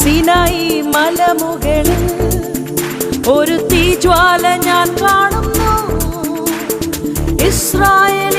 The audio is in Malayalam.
സിനായി മലമുകളിൽ ഒരു തീജ്വാല ഞാൻ കാണുന്നു. ഇസ്രായേൽ